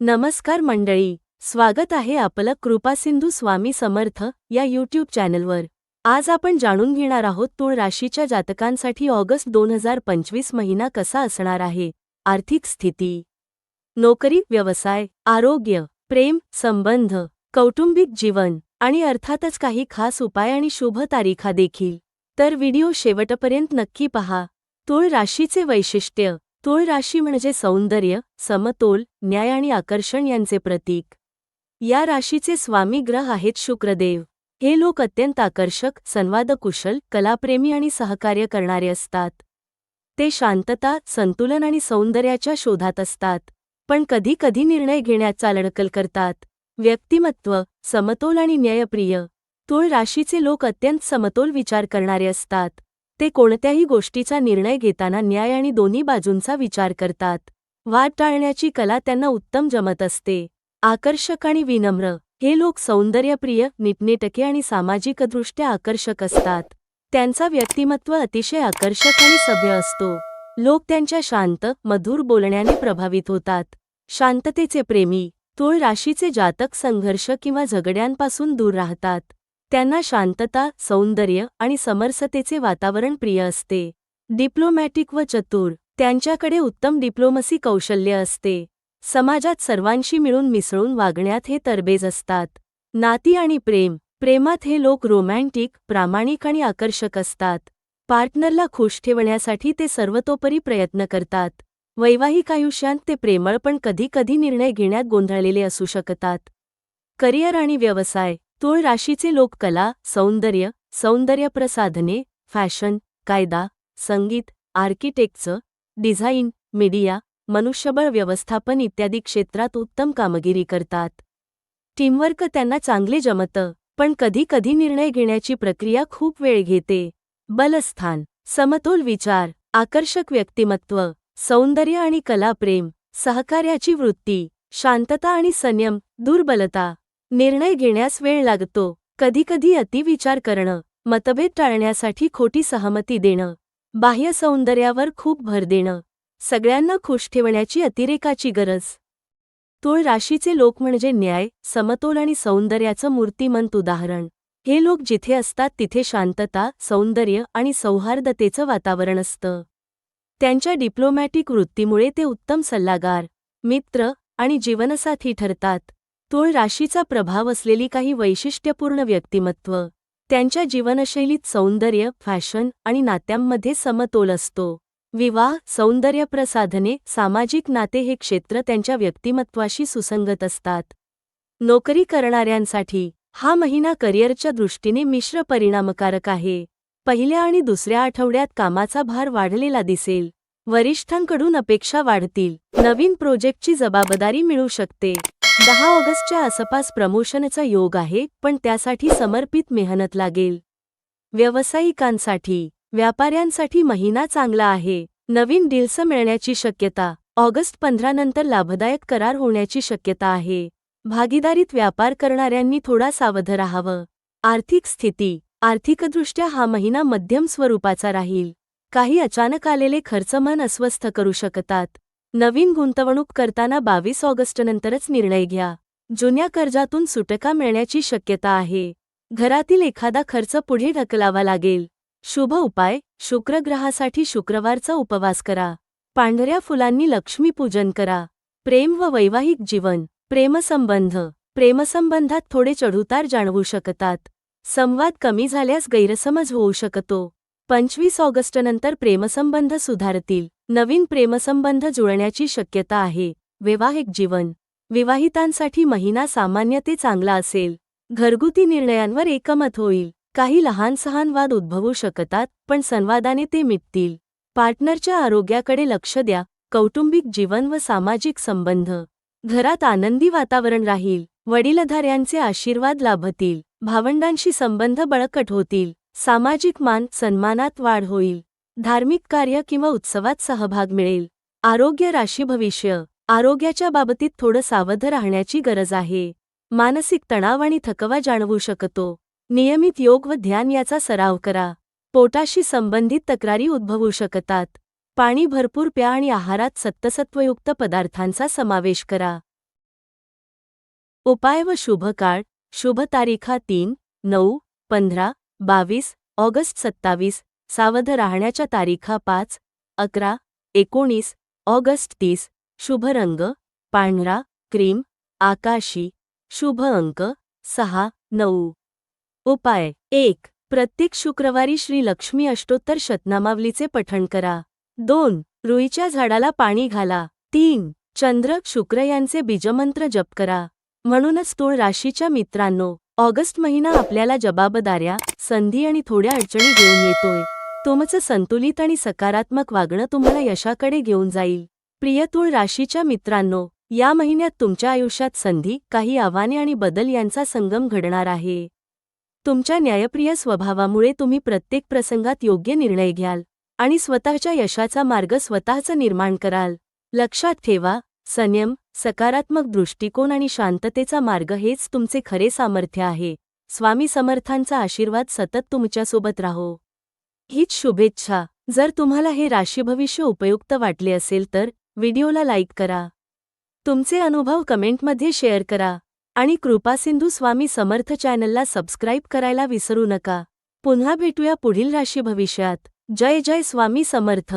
नमस्कार मंडळी स्वागत आहे आपलं कृपासिंधू स्वामी समर्थ या यूट्यूब चॅनलवर. आज आपण जाणून घेणार आहोत तूळ राशीच्या जातकांसाठी ऑगस्ट दोन हजार पंचवीस महिना कसा असणार आहे आर्थिक स्थिती नोकरी व्यवसाय आरोग्य प्रेम संबंध कौटुंबिक जीवन आणि अर्थातच काही खास उपाय आणि शुभ तारीखा देखील. तर व्हिडिओ शेवटपर्यंत नक्की पहा. तूळ राशीचे वैशिष्ट्य तुळ राशी म्हणजे सौंदर्य समतोल न्याय आणि आकर्षण यांचे प्रतीक. या राशीचे स्वामी ग्रह आहेत शुक्रदेव. हे लोक अत्यंत आकर्षक संवादकुशल कलाप्रेमी आणि सहकार्य करणारे असतात. ते शांतता संतुलन आणि सौंदर्याच्या शोधात असतात. पण कधी कधी निर्णय घेण्यात चालढकल करतात. व्यक्तिमत्व समतोल आणि न्यायप्रिय. तुळ राशीचे लोक अत्यंत समतोल विचार करणारे असतात. ते कोणत्याही गोष्टीचा निर्णय घेताना न्याय आणि दोन्ही बाजूंचा विचार करतात. वाद टाळण्याची कला त्यांना उत्तम जमत असते. आकर्षक आणि विनम्र हे लोक सौंदर्यप्रिय नीटनेटके आणि सामाजिकदृष्ट्या आकर्षक असतात. त्यांचा व्यक्तिमत्व अतिशय आकर्षक आणि सभ्य असतो. लोक त्यांच्या शांत मधुर बोलण्याने प्रभावित होतात. शांततेचे प्रेमी तूळ राशीचे जातक संघर्ष किंवा झगड्यांपासून दूर राहतात. त्यांना शांतता सौंदर्य आणि समरसतेचे वातावरण प्रिय असते. डिप्लोमॅटिक व चतुर त्यांच्याकडे उत्तम डिप्लोमसी कौशल्य असते. समाजात सर्वांशी मिळून मिसळून वागण्यात हे तरबेज असतात. नाती आणि प्रेम प्रेमात हे लोक रोमॅन्टिक प्रामाणिक आणि आकर्षक असतात. पार्टनरला खुश ठेवण्यासाठी ते सर्वतोपरी प्रयत्न करतात. वैवाहिक आयुष्यात ते प्रेमळ पण कधीकधी निर्णय घेण्यात गोंधळलेले असू शकतात. करिअर आणि व्यवसाय तुळ राशीचे लोक कला सौंदर्य सौंदर्यप्रसाधने फॅशन कायदा संगीत आर्किटेक्चर डिझाईन मीडिया मनुष्यबळ व्यवस्थापन इत्यादी क्षेत्रात उत्तम कामगिरी करतात. टीमवर्क त्यांना चांगले जमतं पण कधी कधी निर्णय घेण्याची प्रक्रिया खूप वेळ घेते. बलस्थान समतोल विचार आकर्षक व्यक्तिमत्व सौंदर्य आणि कलाप्रेम सहकार्याची वृत्ती शांतता आणि संयम दुर्बलता. निर्णय घेण्यास वेळ लागतो. कधीकधी अतिविचार करणं मतभेद टाळण्यासाठी खोटी सहमती देणं बाह्य सौंदर्यावर खूप भर देणं सगळ्यांना खुश ठेवण्याची अतिरेकाची गरज. तोळ राशीचे लोक म्हणजे न्याय समतोल आणि सौंदर्याचं मूर्तिमंत उदाहरण. हे लोक जिथे असतात तिथे शांतता सौंदर्य आणि सौहार्दतेचं वातावरण असतं. त्यांच्या डिप्लोमॅटिक वृत्तीमुळे ते उत्तम सल्लागार मित्र आणि जीवनसाथी ठरतात. तूळ राशीचा प्रभाव असलेली काही वैशिष्ट्यपूर्ण व्यक्तिमत्व त्यांच्या जीवनशैलीत सौंदर्य फॅशन आणि नात्यांमध्ये समतोल असतो. विवाह सौंदर्य प्रसाधने सामाजिक नाते हे क्षेत्र त्यांच्या व्यक्तिमत्वाशी सुसंगत असतात. नोकरी करणाऱ्यांसाठी हा महिना करिअरच्या दृष्टीने मिश्र परिणामकारक आहे. पहिल्या आणि दुसऱ्या आठवड्यात कामाचा भार वाढलेला दिसेल. वरिष्ठांकडून अपेक्षा वाढतील. नवीन प्रोजेक्टची जबाबदारी मिळू शकते. दहा ऑगस्टच्या आसपास प्रमोशनचा योग आहे पण त्यासाठी समर्पित मेहनत लागेल. व्यावसायिकांसाठी व्यापाऱ्यांसाठी महिना चांगला आहे. नवीन डील्स मिळण्याची शक्यता ऑगस्ट पंधरा नंतर लाभदायक करार होण्याची शक्यता आहे. भागीदारीत व्यापार करणाऱ्यांनी थोडा सावध राहावं. आर्थिक स्थिती आर्थिकदृष्ट्या हा महिना मध्यम स्वरूपाचा राहील. काही अचानक आलेले खर्च मन अस्वस्थ करू शकतात. नवीन गुंतवणूक करताना बावीस ऑगस्टनंतरच निर्णय घ्या. जुन्या कर्जातून सुटका मिळण्याची शक्यता आहे. घरातील एखादा खर्च पुढे ढकलावा लागेल. शुभ उपाय शुक्रग्रहासाठी शुक्रवारचा उपवास करा. पांढऱ्या फुलांनी लक्ष्मीपूजन करा. प्रेम व वैवाहिक जीवन प्रेमसंबंध प्रेमसंबंधात थोडे चढउतार जाणवू शकतात. संवाद कमी झाल्यास गैरसमज होऊ शकतो. पंचवीस ऑगस्टनंतर प्रेमसंबंध सुधारतील. नवीन प्रेमसंबंध जुळण्याची शक्यता आहे. वैवाहिक जीवन. विवाहितांसाठी महिना सामान्य ते चांगला असेल. घरगुती निर्णयांवर एकमत होईल. काही लहान सहान वाद उद्भवू शकतात पण संवादाने ते मिटतील. पार्टनरच्या आरोग्याकडे लक्ष द्या. कौटुंबिक जीवन व सामाजिक संबंध. घरात आनंदी वातावरण राहील. वडीलधाऱ्यांचे आशीर्वाद लाभतील. भावंडांशी संबंध बळकट होतील. सामाजिक मान सन्मानात वाढ होईल. धार्मिक कार्य किंवा उत्सवात सहभाग मिळेल. आरोग्य राशी भविष्य. आरोग्याच्या बाबतीत थोडं सावध राहण्याची गरज आहे. मानसिक तणाव आणि थकवा जाणवू शकतो. नियमित योग व ध्यान याचा सराव करा. पोटाशी संबंधित तक्रारी उद्भवू शकतात. पाणी भरपूर प्या आणि आहारात सत्तसत्वयुक्त पदार्थांचा समावेश करा. उपाय व शुभ काळ. शुभ तारीखा तीन नऊ पंधरा बावीस ऑगस्ट सत्तावीस सावध राहण्याच्या तारीखा पाच अकरा एकोणीस ऑगस्ट तीस. शुभ रंग पांढरा क्रीम आकाशी. शुभ अंक सहा नऊ. उपाय एक प्रत्येक शुक्रवारी श्री लक्ष्मी अष्टोत्तर शतनामावलीचे पठण करा. दोन रुईच्या झाडाला पाणी घाला. तीन चंद्र शुक्र यांचे बीजमंत्र जप करा. म्हणूनच तूळ राशीच्या मित्रांनो ऑगस्ट महिना आपल्याला जबाबदाऱ्या संधी आणि थोड्या अडचणी घेऊन येतोय. तुमचं संतुलित आणि सकारात्मक वागणं तुम्हाला यशाकडे घेऊन जाईल. प्रियतुळ राशीच्या मित्रांनो या महिन्यात तुमच्या आयुष्यात संधी काही आव्हाने आणि बदल यांचा संगम घडणार आहे. तुमच्या न्यायप्रिय स्वभावामुळे तुम्ही प्रत्येक प्रसंगात योग्य निर्णय घ्याल आणि स्वतःच्या यशाचा मार्ग स्वतःच निर्माण कराल. लक्षात ठेवा संयम सकारात्मक दृष्टिकोन आणि शांततेचा मार्ग हेच तुमचे खरे सामर्थ्य आहे. स्वामी समर्थांचा आशीर्वाद सतत तुमच्यासोबत राहो. हीच शुभेच्छा. जर तुम्हाला हे राशीभविष्य उपयुक्त वाटले असेल तर व्हिडिओला लाईक करा. तुमचे अनुभव कमेंटमध्ये शेअर करा. आणि कृपासिंधू स्वामी समर्थ चॅनलला सबस्क्राईब करायला विसरू नका. पुन्हा भेटूया पुढील राशी भविष्यात. जय जय स्वामी समर्थ.